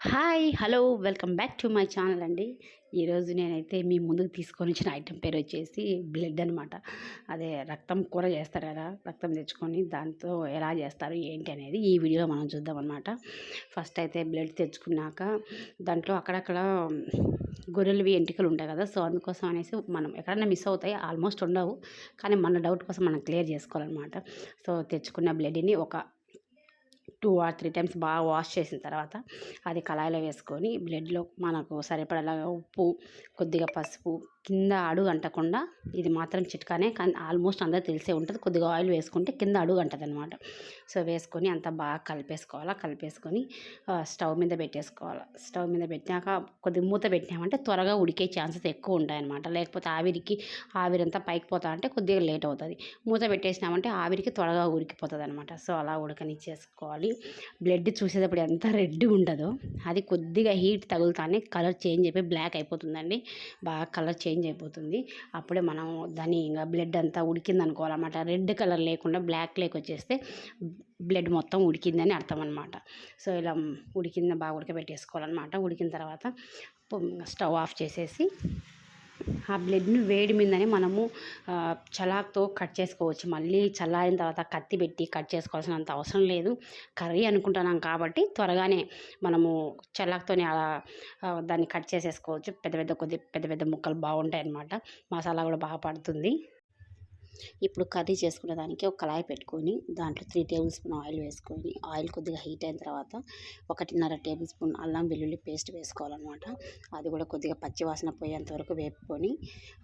Hi hello welcome back to my channel అండి. ఈరోజు నేనైతే మీ ముందుకు తీసుకొని వచ్చిన ఐటెం పేరు వచ్చేసి బ్లడ్ అనమాట అదే రక్తం కూర చేస్తారు కదా రక్తం తెచ్చుకొని దాంతో ఎలా చేస్తారు ఏంటి అనేది ఈ వీడియోలో మనం చూద్దాం అనమాట ఫస్ట్ అయితే బ్లడ్ తెచ్చుకున్నాక దాంట్లో అక్కడక్కడ గొర్రెలవి ఎంటికలు ఉంటాయి కదా సో అందుకోసం అనేసి మనం ఎక్కడైనా మిస్ అవుతాయి ఆల్మోస్ట్ ఉండవు. కానీ మన డౌట్ కోసం మనం క్లియర్ చేసుకోవాలన్నమాట. సో తెచ్చుకున్న బ్లడ్ని ఒక టూ ఆర్ త్రీ టైమ్స్ బాగా వాష్ చేసిన తర్వాత అది కళాయిలో వేసుకొని బ్లడ్లో మనకు సరిపడేలాగా ఉప్పు కొద్దిగా పసుపు కింద అడుగు అంటకుండా ఇది మాత్రం చిట్కానే కానీ ఆల్మోస్ట్ అందరూ తెలిసే ఉంటుంది. కొద్దిగా ఆయిల్ వేసుకుంటే కింద అడుగు అంటుంది అనమాట సో వేసుకొని అంతా బాగా కలిపేసుకోవాలా? కలిపేసుకొని స్టవ్ మీద పెట్టేసుకోవాలి? స్టవ్ మీద పెట్టాక కొద్దిగా మూత పెట్టినామంటే త్వరగా ఉడికే ఛాన్సెస్ ఎక్కువ ఉంటాయన్నమాట. లేకపోతే ఆవిరికి ఆవిరంతా పైకి పోతా అంటే కొద్దిగా లేట్ అవుతుంది. మూత పెట్టేసినామంటే ఆవిరికి త్వరగా ఉడికిపోతుంది అనమాట సో అలా ఉడకనిచ్చేసుకోవాలి. బ్లడ్ చూసేటప్పుడు ఎంత రెడ్ ఉంటుందో అది కొద్దిగా హీట్ తగులుతానే కలర్ చేంజ్ అయిపోయి బ్లాక్ అయిపోతుందండి. బాగా కలర్ చేంజ్ అయిపోతుంది. అప్పుడే మనం దాన్ని ఇంకా బ్లడ్ అంతా ఉడికిందనుకోవాలన్నమాట. రెడ్ కలర్ లేకుండా బ్లాక్ లేక్ వచ్చేస్తే బ్లడ్ మొత్తం ఉడికిందని అర్థం అనమాట సో ఇలా ఉడికింద బాగా ఉడకబెట్టేసుకోవాలన్నమాట. ఉడికిన తర్వాత స్టవ్ ఆఫ్ చేసేసి ఆ బ్లడ్ని వేడి మీదనే మనము చలాక్తో కట్ చేసుకోవచ్చు. మళ్ళీ చల్లారిన తర్వాత కత్తి పెట్టి కట్ చేసుకోవాల్సినంత అవసరం లేదు. కర్రీ అనుకుంటున్నాం కాబట్టి త్వరగానే మనము చలాక్తోనే అలా దాన్ని కట్ చేసేసుకోవచ్చు. పెద్ద పెద్ద కొద్ది పెద్ద పెద్ద ముక్కలు బాగుంటాయి అన్నమాట మసాలా కూడా బాగా పడుతుంది. ఇప్పుడు కర్రీ చేసుకునే దానికి ఒక కళాయి పెట్టుకొని దాంట్లో త్రీ టేబుల్ స్పూన్ ఆయిల్ వేసుకొని ఆయిల్ కొద్దిగా హీట్ అయిన తర్వాత ఒకటిన్నర టేబుల్ స్పూన్ అల్లం వెల్లుల్లి పేస్ట్ వేసుకోవాలన్నమాట. అది కూడా కొద్దిగా పచ్చివాసన పోయేంత వరకు వేపుకొని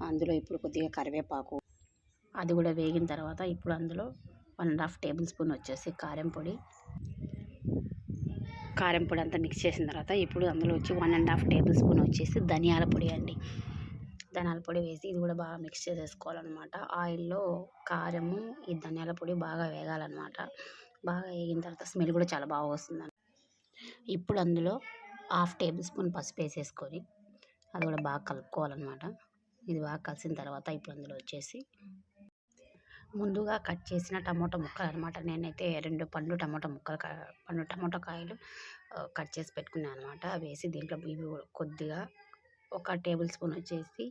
అందులో ఇప్పుడు కొద్దిగా కరివేపాకు అది కూడా వేగిన తర్వాత ఇప్పుడు అందులో one and half tablespoon వచ్చేసి కారం పొడి. కారం పొడి అంతా మిక్స్ చేసిన తర్వాత ఇప్పుడు అందులో వచ్చి one and half tablespoon వచ్చేసి ధనియాల పొడి అండి. ధనియాల పొడి వేసి ఇది కూడా బాగా మిక్స్ చేసేసుకోవాలన్నమాట. ఆయిల్లో కారము ఈ ధనియాల పొడి బాగా వేగాలన్నమాట. బాగా వేగిన తర్వాత స్మెల్ కూడా చాలా బాగా వస్తుంది ఇప్పుడు అందులో హాఫ్ టేబుల్ స్పూన్ పసుపు వేసేసుకొని అది కూడా బాగా కలుపుకోవాలన్నమాట. ఇది బాగా కలిసిన తర్వాత ఇప్పుడు అందులో వచ్చేసి ముందుగా కట్ చేసిన టమాటో ముక్కలు అనమాట నేనైతే రెండు పండు టమాటో ముక్కలు పండు టమాటో కాయలు కట్ చేసి పెట్టుకున్నాను అనమాట అవి వేసి దీంట్లో ఇవి కొద్దిగా ఒక టేబుల్ స్పూన్ వచ్చేసి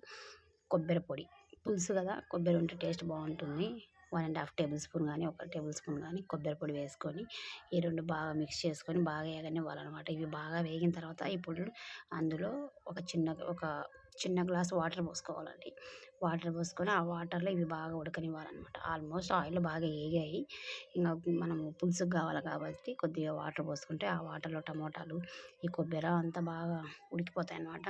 కొబ్బరి పొడి. పులుసు కదా కొబ్బరి ఉంటే టేస్ట్ బాగుంటుంది. One and half tablespoon కానీ ఒక టేబుల్ స్పూన్ కానీ కొబ్బరి పొడి వేసుకొని ఈ రెండు బాగా మిక్స్ చేసుకొని బాగా వేగనివ్వాలన్నమాట. ఇవి బాగా వేగిన తర్వాత ఇప్పుడు అందులో ఒక చిన్న ఒక చిన్న గ్లాస్ వాటర్ పోసుకోవాలండి. వాటర్ పోసుకొని ఆ వాటర్లో ఇవి బాగా ఉడకనివ్వాలన్నమాట. ఆల్మోస్ట్ ఆయిల్ బాగా వేగాయి ఇంకా మనం పులుసుకు కావాలి కాబట్టి కొద్దిగా వాటర్ పోసుకుంటే ఆ వాటర్లో టమోటాలు ఈ కొబ్బరి అంతా బాగా ఉడికిపోతాయి అన్నమాట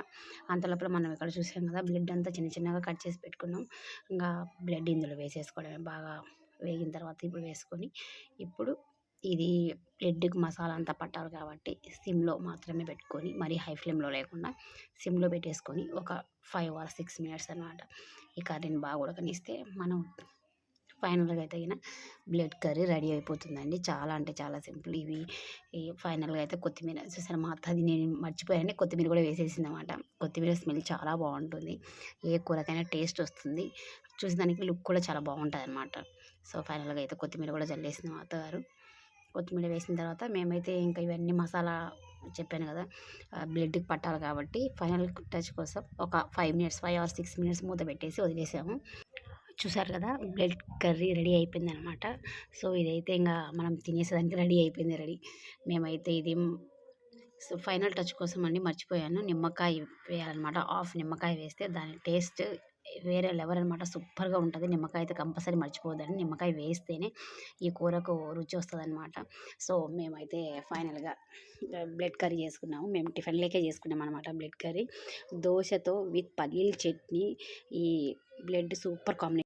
అంతలోపల మనం ఇక్కడ చూసాం కదా బ్లడ్ అంతా చిన్న చిన్నగా కట్ చేసి పెట్టుకున్నాం. ఇంకా బ్లడ్ ఇందులో వేసేసుకోవడమే. బాగా వేగిన తర్వాత ఇప్పుడు వేసుకొని ఇప్పుడు ఇది బ్లడ్కి మసాలా అంతా పట్టాలి కాబట్టి సిమ్లో మాత్రమే పెట్టుకొని మరీ హై ఫ్లేమ్లో లేకుండా సిమ్లో పెట్టేసుకొని ఒక ఫైవ్ ఆర్ సిక్స్ మినిట్స్ అన్నమాట. ఈ కర్రీని బాగా ఉడకనిస్తే మనం ఫైనల్గా అయితే అయినా బ్లడ్ కర్రీ రెడీ అయిపోతుందండి. చాలా అంటే చాలా సింపుల్. ఇవి ఫైనల్గా అయితే కొత్తిమీర చూసాను మా అత్త అది నేను మర్చిపోయాను కొత్తిమీర కూడా వేసేసింది అనమాట కొత్తిమీర స్మెల్ చాలా బాగుంటుంది. ఏ కూరకైనా టేస్ట్ వస్తుంది. చూసేదానికి లుక్ కూడా చాలా బాగుంటుంది అనమాట సో ఫైనల్గా అయితే కొత్తిమీర కూడా జల్లేసింది మా అత్తగారు. కొత్తిమీర వేసిన తర్వాత మేమైతే ఇంకా ఇవన్నీ మసాలా చెప్పాను కదా బ్లడ్కి పట్టాలి కాబట్టి ఫైనల్ టచ్ కోసం ఒక five minutes five or six minutes మూత పెట్టేసి వదిలేసాము. చూసారు కదా బ్లడ్ కర్రీ రెడీ అయిపోయింది అనమాట సో ఇదైతే ఇంకా మనం తినేసేదానికి రెడీ అయిపోయింది రెడీ. మేమైతే ఇది సో ఫైనల్ టచ్ కోసం అండి మర్చిపోయాను. నిమ్మకాయ వేయాలన్నమాట. హాఫ్ నిమ్మకాయ వేస్తే దాని టేస్ట్ వేరే లెవెల్ అనమాట సూపర్గా ఉంటుంది. నిమ్మకాయ అయితే కంపల్సరీ మర్చిపోదండి నిమ్మకాయ వేస్తేనే ఈ కూరకు రుచి వస్తుంది అనమాట సో మేమైతే ఫైనల్గా బ్లడ్ కర్రీ చేసుకున్నాము. మేము టిఫిన్ లేకే చేసుకున్నాం అనమాట బ్లడ్ కర్రీ. దోశతో విత్ పల్లీల చట్నీ ఈ బ్లడ్ సూపర్ కాంబినేషన్